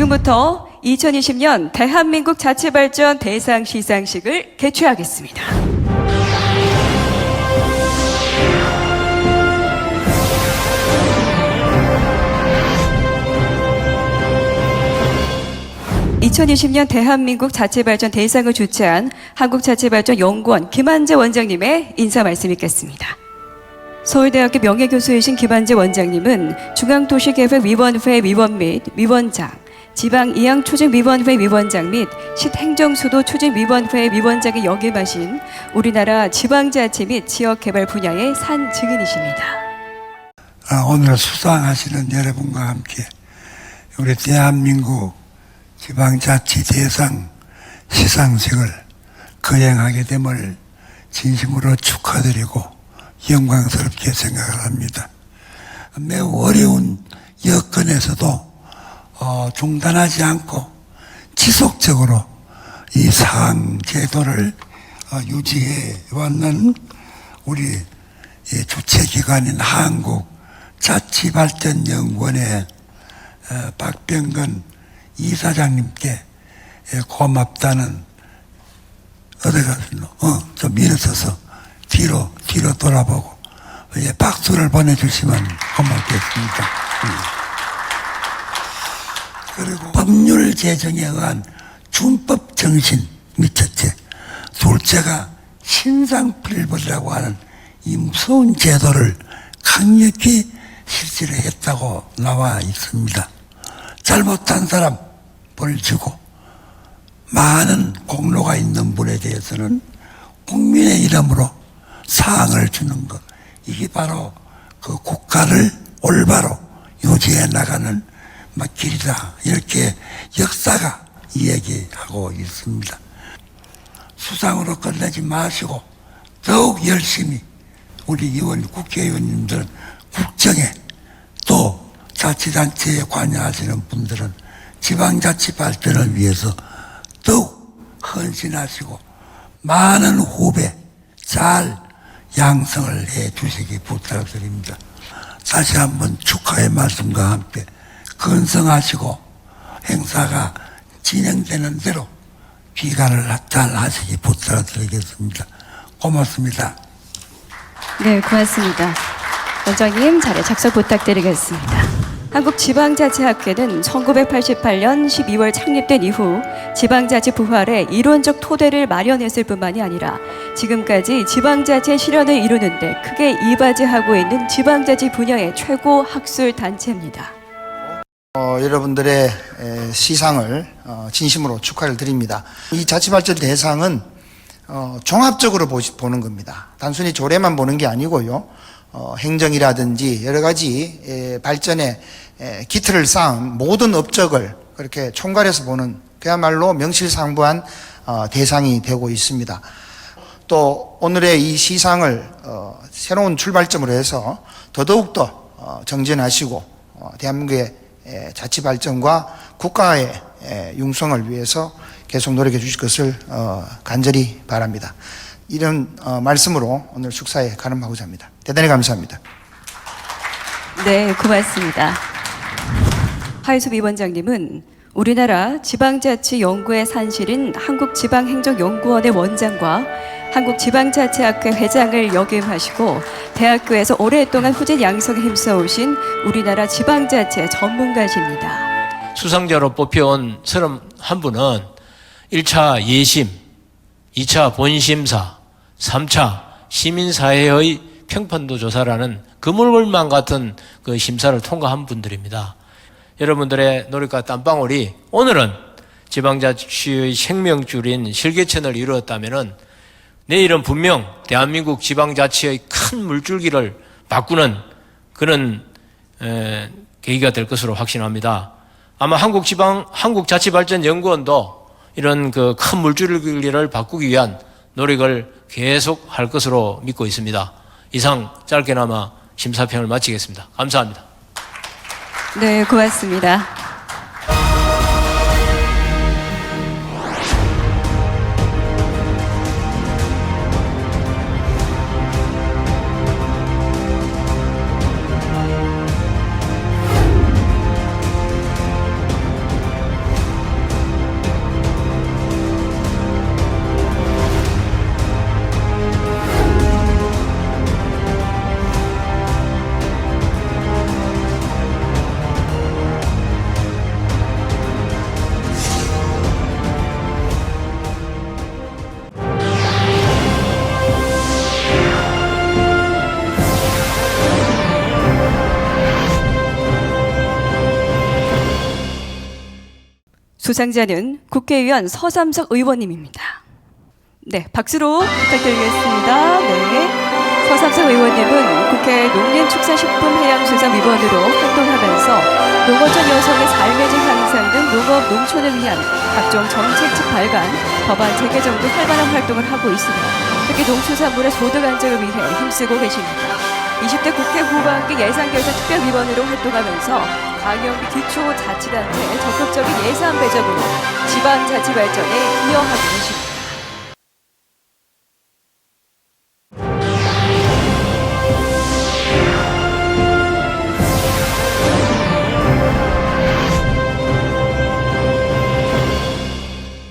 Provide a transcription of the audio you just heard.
지금부터 2020년 대한민국 자치발전 대상 시상식을 개최하겠습니다. (2020년) 대한민국 자치발전 대상을 주최한 한국자치발전연구원 김한재 원장님의 인사 말씀 있겠습니다. 서울대학교 명예교수이신 김한재 원장님은 중앙도시계획위원회 위원 및 위원장, 지방 이양초증위원회 위원장 및 시행정수도 추진위원회 위원장에 역임하신 우리나라 지방자치 및 지역개발 분야의 산 증인이십니다. 아, 오늘 수상하시는 여러분과 함께 우리 대한민국 지방자치 대상 시상식을 거행하게 됨을 진심으로 축하드리고 영광스럽게 생각을 합니다. 매우 어려운 여건에서도 어, 중단하지 않고 지속적으로 이상 제도를 어, 유지해 왔는 우리 이 주체기관인 한국 자치발전연구원의 어, 박병근 이사장님께 예, 고맙다는 어디 갔노? 어, 좀 일어서서 뒤로 뒤로 돌아보고 예, 박수를 보내주시면 고맙겠습니다. 음. 그리고 법률 제정에 의한 준법 정신 및 첫째, 둘째가 신상필벌이라고 하는 이 무서운 제도를 강력히 실시를 했다고 나와 있습니다. 잘못한 사람 벌 주고 많은 공로가 있는 분에 대해서는 국민의 이름으로 사항을 주는 것 이게 바로 그 국가를 올바로 유지해 나가는 막 길이다 이렇게 역사가 이야기하고 있습니다. 수상으로 끝내지 마시고 더욱 열심히 우리 의원 국회의원님들은 국정에 또 자치단체에 관여하시는 분들은 지방자치 발전을 위해서 더욱 헌신하시고 많은 후배 잘 양성을 해 주시기 부탁드립니다. 다시 한번 축하의 말씀과 함께 건성하시고 행사가 진행되는 대로 귀가를 잘 하시기 부탁드리겠습니다. 고맙습니다. 네, 고맙습니다. 원장님 자리 작성 부탁드리겠습니다. 한국지방자치학회는 1988년 12월 창립된 이후 지방자치 부활에 이론적 토대를 마련했을 뿐만이 아니라 지금까지 지방자치 실현을 이루는데 크게 이바지하고 있는 지방자치 분야의 최고 학술 단체입니다. 어, 여러분들의 에, 시상을 어, 진심으로 축하를 드립니다. 이 자치발전 대상은 어, 종합적으로 보시, 보는 겁니다. 단순히 조례만 보는 게 아니고요. 어, 행정이라든지 여러 가지 에, 발전의 에, 기틀을 쌓은 모든 업적을 그렇게 총괄해서 보는 그야말로 명실상부한 어, 대상이 되고 있습니다. 또 오늘의 이 시상을 어, 새로운 출발점으로 해서 더더욱더 어, 정진하시고 어, 대한민국의 에, 자치 발전과 국가의 에, 융성을 위해서 계속 노력해 주실 것을 어, 간절히 바랍니다. 이런 어, 말씀으로 오늘 축사에 가름하고자 합니다. 대단히 감사합니다. 네, 고맙습니다. 하유섭 위원장님은 우리나라 지방자치 연구의 산실인 한국지방행정연구원의 원장과 한국지방자치학회 회장을 역임하시고 대학교에서 오랫동안 후진 양성에 힘써오신 우리나라 지방자치의 전문가십니다. 수상자로 뽑혀온 31분은 1차 예심, 2차 본심사, 3차 시민사회의 평판도 조사라는 그물만 같은 그 심사를 통과한 분들입니다. 여러분들의 노력과 땀방울이 오늘은 지방자치의 생명줄인 실개천을 이루었다면 내일은 분명 대한민국 지방자치의 큰 물줄기를 바꾸는 그런 에, 계기가 될 것으로 확신합니다. 아마 한국지방 한국자치발전연구원도 이런 그 큰 물줄기를 바꾸기 위한 노력을 계속 할 것으로 믿고 있습니다. 이상 짧게나마 심사평을 마치겠습니다. 감사합니다. 네, 고맙습니다. 수상자는 국회의원 서삼석 의원님입니다. 네, 박수로 부탁드리겠습니다. 네. 서삼석 의원님은 국회 농림축산식품해양수산 위원으로 활동하면서 농어촌 여성의 삶의 질 향상 등 농업, 농촌을 위한 각종 정책집 발간, 법안 체계 정도 활발한 활동을 하고 있으며 특히 농수산물의 소득 안정을 위해 힘쓰고 계십니다. 20대 국회 후반기 예산결산 특별위원으로 활동하면서 광역비 기초자치단체 적극적인 예산 배정으로 지방자치 발전에 기여하고 계십니다.